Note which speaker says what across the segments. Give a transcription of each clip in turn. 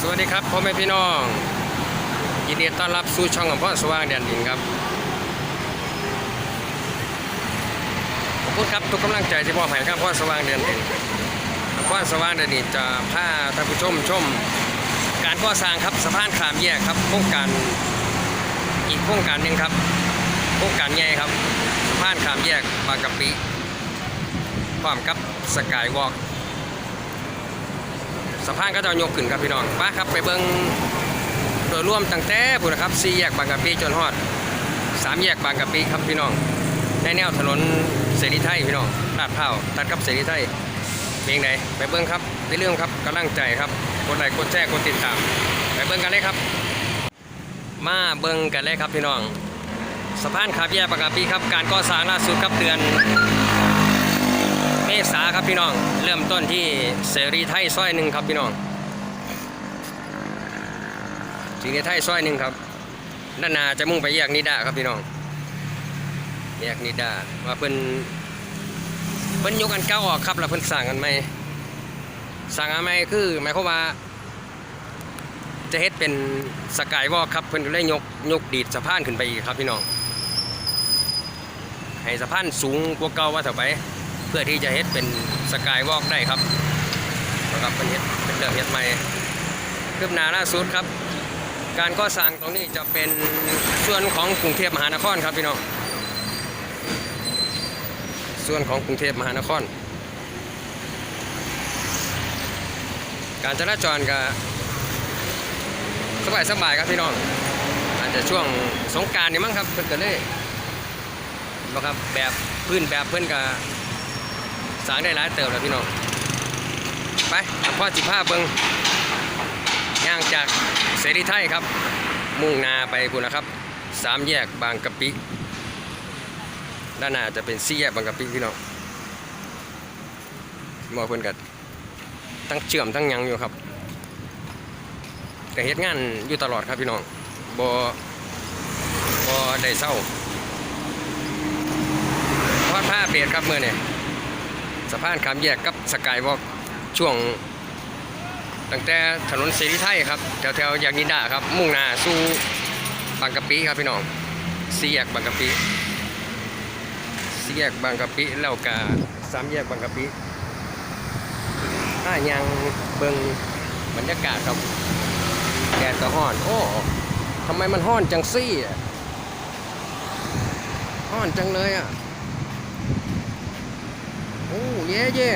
Speaker 1: สวัสดีครับพ่อแม่พี่น้อง ยินดีต้อนรับสู่ช่องของพ่อสว่างแดนดินครับขอบคุณครับทุกกำลังใจที่มอบให้ครับพ่อสว่างแดนดินพ่อสว่างแดนดินจะพาท่านผู้ชมชม การก่อสร้างครับสะพานขามแยกครับโครงการอีกโครงการหนึ่งครับโครงการใหญ่ครับสะพานขามแยกบางกะปิพร้อมกับสกายวอล์ก สะพานก็จะยกขึ้นครับพี่น้องมาครับไปเบิ้งโดยร่วมตั้งแต่พุ่นะครับสี่แยกบางกะปิจนฮอดสามแยกบางกะปิครับพี่น้องในแนวถนนเสรีไทยพี่น้องลาดพร้าตัดกับเสรีไทยเพลงไหนไปเบิ้งครับไปเรื่องครับกำลังใจครับกดไลค์กดแชร์กดติดตาม ไปเบิ้งกันเลยครับ มาเบิ้งกันเลยครับพี่น้องสะพานขาบแยกบางกะปิครับการก่อสร้างล่าสุดครับเดือน ษาครับพี่น้อง เริ่มต้นที่เสรีไทยซอยหนึ่งครับพี่น้องเสรีไทยซอยหนึ่งครับด้านนาจะมุ่งไปแยกนิดาครับพี่น้อง แยกนิดาว่าเพิ่นเพิ่นยกอันเก่าออกครับแล้วเพิ่นสั่งกันใหมสั่งอันใหมคือหมายความว่า จะเฮ็ดเป็นสกายวอล์กครับเพิ่นก็เลยยกยกดีดสะพานขึ้นไปอีกครับพี่น้องให้สะพานสูงกว่าเก่าว่าเท่าไป พื่อที่จะเฮ็ดเป็นสกายวอล์กได้ครับนะครับเป็นเฮ็ดเป็นเรื่องเฮ็ดใหม่คืบหน้าล่าสุดครับ การก่อสร้างตรงนี้จะเป็นส่วนของกรุงเทพมหานครครับพี่น้องส่วนของกรุงเทพมหานคร การจราจรก็สบายสบายครับพี่น้องอาจจะช่วงสงการนี่มั้งครับเพิ่นก็เลยบ่ครับแบบพื้นแบบเพิ่นก็ สางได้หลายเติมแล้วพี่น้อง ไปทำพ่อจิผ้าเบิงย่างจากเสรีไทยครับ มุ่งนาไปคุณนะครับ สามแยกบางกะปิ ด้านหน้าจะเป็นสี่แยกบางกะปิพี่น้องมอเพิ่อนกัทั้งเชื่อมทั้งยังอยู่ครับแต่เหตุงานอยู่ตลอดครับพี่น้องบอบอได้เศร้าทอดผ้าเปลี่ยนครับเมื่อเนี่ย สะพานขามแยกกับสกายวอล์กช่วง ตั้งแต่ถนนเสรีไทยครับแถวแถวๆแยกนิดาครับ มุ่งหน้าสู่บางกะปิครับพี่น้องสี่แยกบางกะปิสี่แยกบางกะปิแล้วก็สามแยกบางกะปิถ้ายังเบิ่งบรรยากาศครับแดดก็ฮ้อน โอ้ทำไมมันฮ้อนจังซี่อะฮ้อนจังเลยอะ อ้เย่เย่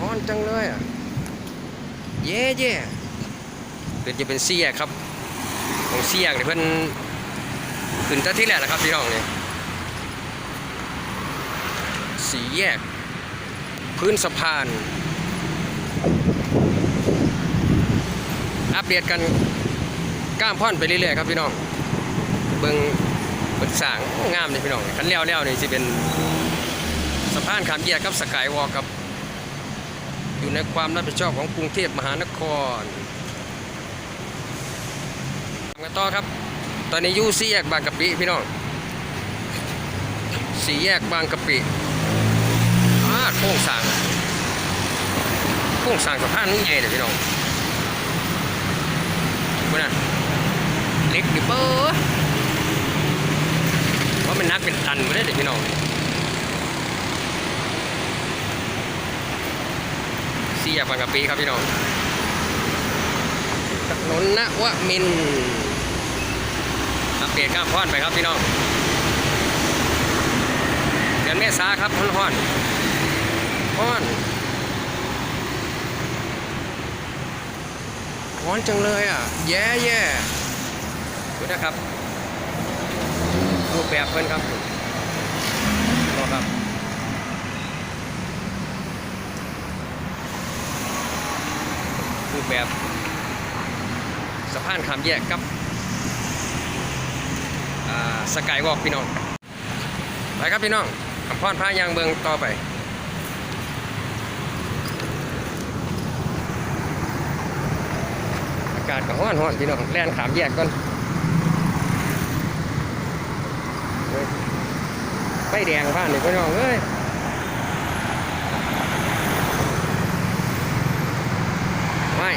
Speaker 1: ฮ้อนจังเลยอะ เย่เย่เป็นจะเป็นเสียครับ ของเสียเนี่ยเพิ่นขึ้นแต่ที่แรกนะครับพี่น้องเนี่ยสีแยก พื้นสะพาน อัปเดตกันก้ามพ่อนไปเรื่อยๆครับพี่น้องเบิ่ง เปิดสร้างงามเลยพี่น้องคันเลี้ยวเลี้ยวนี่สิเป็นสะพานขามแยกกับสกายวอล์กครับ อยู่ในความรับผิดชอบของกรุงเทพมหานครทำกันต่อครับ ตอนนี้ยู่สี่แยกบางกะปิพี่น้องสี่แยกบางกะปิอาโค้งสร้างโค้งสร้างสะพานนี่ใหญ่เลยพี่น้องคุณน่ะเล็กดิเปอร์เพรา นักเป็นตันไม่ได้เด็กพี่น้องสี่แยกบางกะปิครับพี่น้องถนนนวมินอัปเดตข้ามพอนไปครับพี่น้องเดือนเมษาครับฮ้อนฮ้อนฮ้อนฮ้อนจังเลยอะ แย่แย่ดูนะครับ รูปแบบเพื่อนครับรอครับรูปแบบสะพานขามแยกกับสกายวอล์กพี่น้องไปครับพี่น้องคำพรพายางเบืองต่อไปอากาศก็ร้อนร้อนพี่น้องแล่นขามแยกก่อน ฟแดงบ้านนี่พี่น้องเอ้ยไม่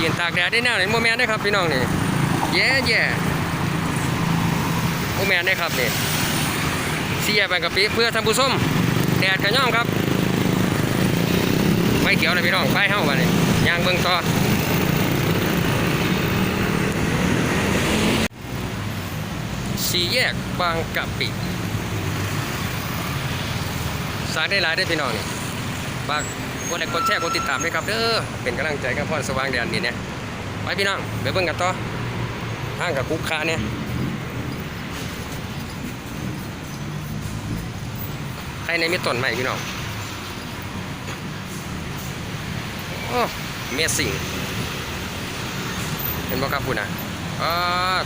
Speaker 1: ยืนตากแดดได้แนวไหนโมแมนได้ครับพี่น้องนี่แย่แย่โมแมนได้ครับนี่เสียบางกะปิเพื่อทำผู้ส้มแดดกระย่อมครับไฟเขียวเลยพี่น้องไฟเฮ้าวันนี้ยางเบิ่งต่อสี่แยกบางกะปิ สายได้หลายได้พี่น้องนี่ฝากกดไลค์กดแชร์กดติดตามด้วยครับเด้อเป็นกำลังใจกับพ่อสว่างแดนดินเนี่ยไปพี่น้องไปเบิ่งกันต่อห้างกับคุกค้าเนี่ยใครในมีต้นใหม่พี่น้องโอ้เมียสิงเห็นบ่ครับคุณนะอ๋อ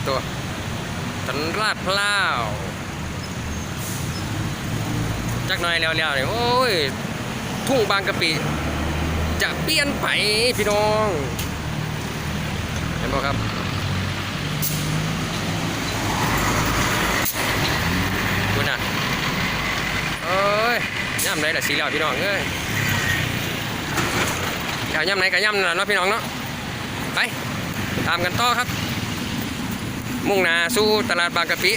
Speaker 1: ตัวถนนลาดพร้าว จักหน่อยแล้วๆเนี่ยโอ้ยทุ่งบางกะปิจะเปลี่ยนไปพี่น้องเห็นบ่ครับคุณน่ะเอ้ยย่ำไหนล่ะสีเหล่าพี่น้องเอ้ยอยากย่ำไหนก็ย่ำน่ะเนาะพี่น้องเนาะไปตามกันต่อครับ มุ่งหน้าสู่ตลาดบางกะปิ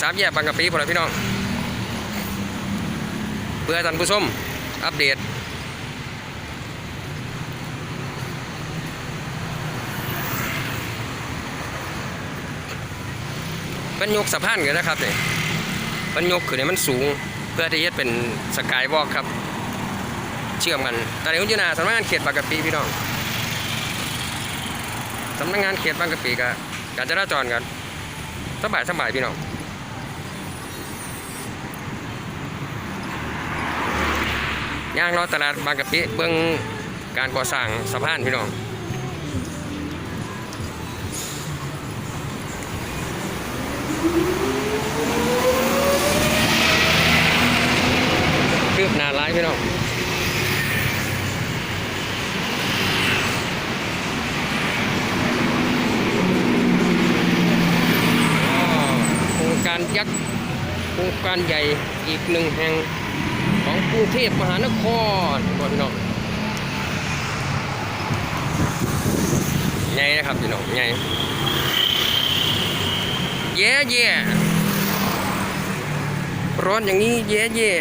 Speaker 1: สามแยกบางกะปิพวกเราพี่น้อง เพื่อท่านผู้ชมอัปเดต เป็นยกสะพานกันนะครับเนี่ยเป็นยกขึ้นให้มันสูงเพื่อที่จะเป็นสกายวอล์กครับ เชื่อมกันตอนนี้ผมอยู่หน้าสำนักงานเขตบางกะปิพี่น้องสำนักงานเขตบางกะปิกับการจราจรกันสบายสบายพี่น้อง ย่างรอตลาดบางกะปิเบื้องการก่อสร้างสะพานพี่น้องคืบหน้าร้ายพี่น้องโครงการยักษ์โครงการใหญ่อีกหนึ่งแห่ง ของกรุงเทพมหานครบ่พี่น้องใหญ่นะครับพี่น้องใหญ่แย่แย่ร้อนอย่างนี้แย่แย่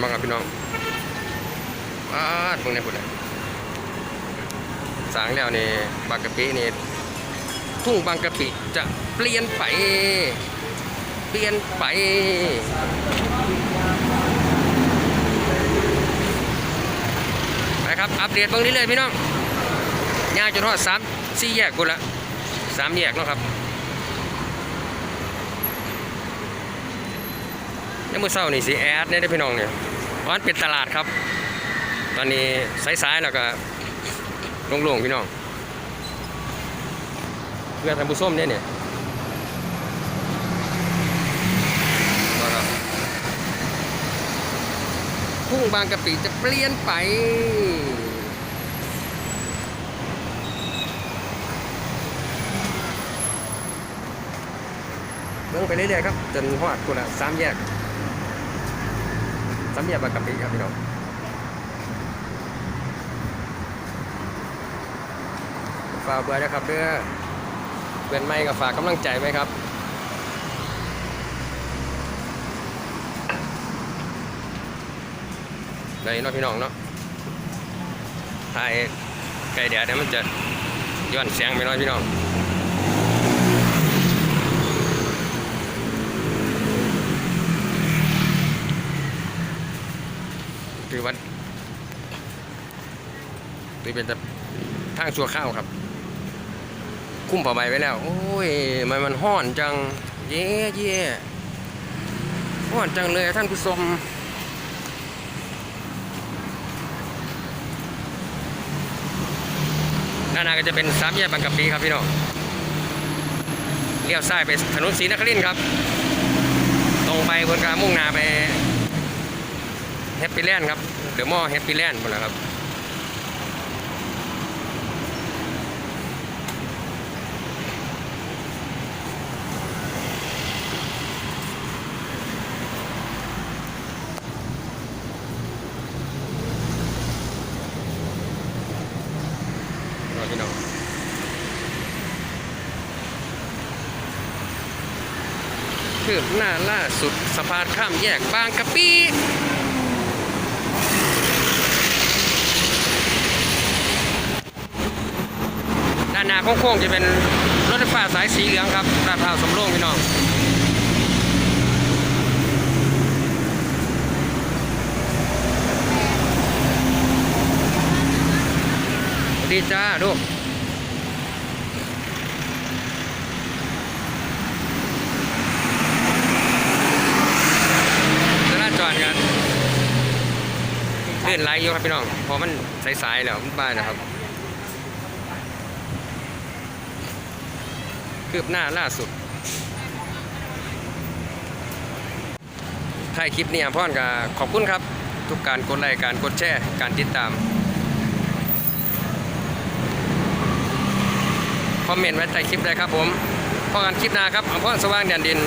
Speaker 1: มาครับพี่น้องอาดพวกนี้พุ่นสางแล้วนี่บางกะปินี่ ทุ่งบางกะปิจะเปลี่ยนไป เปลี่ยนไป ไปครับ อัปเดตเบางนี้เลยพี่น้องย่างจนทอดสามสี่แยกกูละสามแยกแล้วครับแล้วมื่อเช้านี่สีแอดเนี่ยได้พี่น้องเนี่ยวันเป็นตลาดครับ ตอนนี้สายๆแล้วก็โล่งๆพี่น้อง เพื่อทำผู้ส้มเนี่ยเนี่ยนะครับทุ่งบางกะปิจะเปลี่ยนไป เบิ่งไปเรื่อยๆครับ จนหอดกุละสามแยกสามแยกบางกะปิครับพี่น้องฝาเบอร์นะครับเด้อ เพื่อนไม่ก็ฝากกำลังใจไว้ครับได้เนาะพี่น้องเนาะถ่ายไก่แดดเนี่ยมันจะย้อนเสียงไปหน้อยพี่น้องคือวัดคือเป็นแต่ทางชัวข้าวครับ คุ้มผ้าใบไว้แล้ว โอ้ยมันมันห้อนจัง เย่เย่ห้อนจังเลยท่านผู้ชมด้านหน้าก็จะเป็นสามแยกบางกะปีครับพี่น้องเลี้ยวซ้ายไปถนนศรีนครินทร์ครับ ตรงไปบนกลางมุ่งหน้าไปแฮปปี้แลนด์ครับเดอะมอลล์แฮปปี้แลนด์หมดแล้วครับ คืบหน้าล่าสุดสะพานข้ามแยกบางกะปิด้านหน้าโค้งๆจะเป็นรถไฟฟ้าสายสีเหลืองครับลาดพร้าวสำโรงพี่น้องดีจ้าลูกจราจรกันเลื่อ นไหลอยู่ครับพี่น้องเพอมันสายๆแล้วบ้านนะครับ คืบหน้าล่าสุดถ่ายคลิปนี้พ่อนกับขอบคุณครับ ทุกการกดไลค์การกดแชร์การติดตามคอมเมนต์ไว้ใต้คลิปเลยครับผมพอกันคลิปหน้าครับอำพรสว่างแดนดิน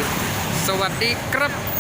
Speaker 1: สวัสดีครับ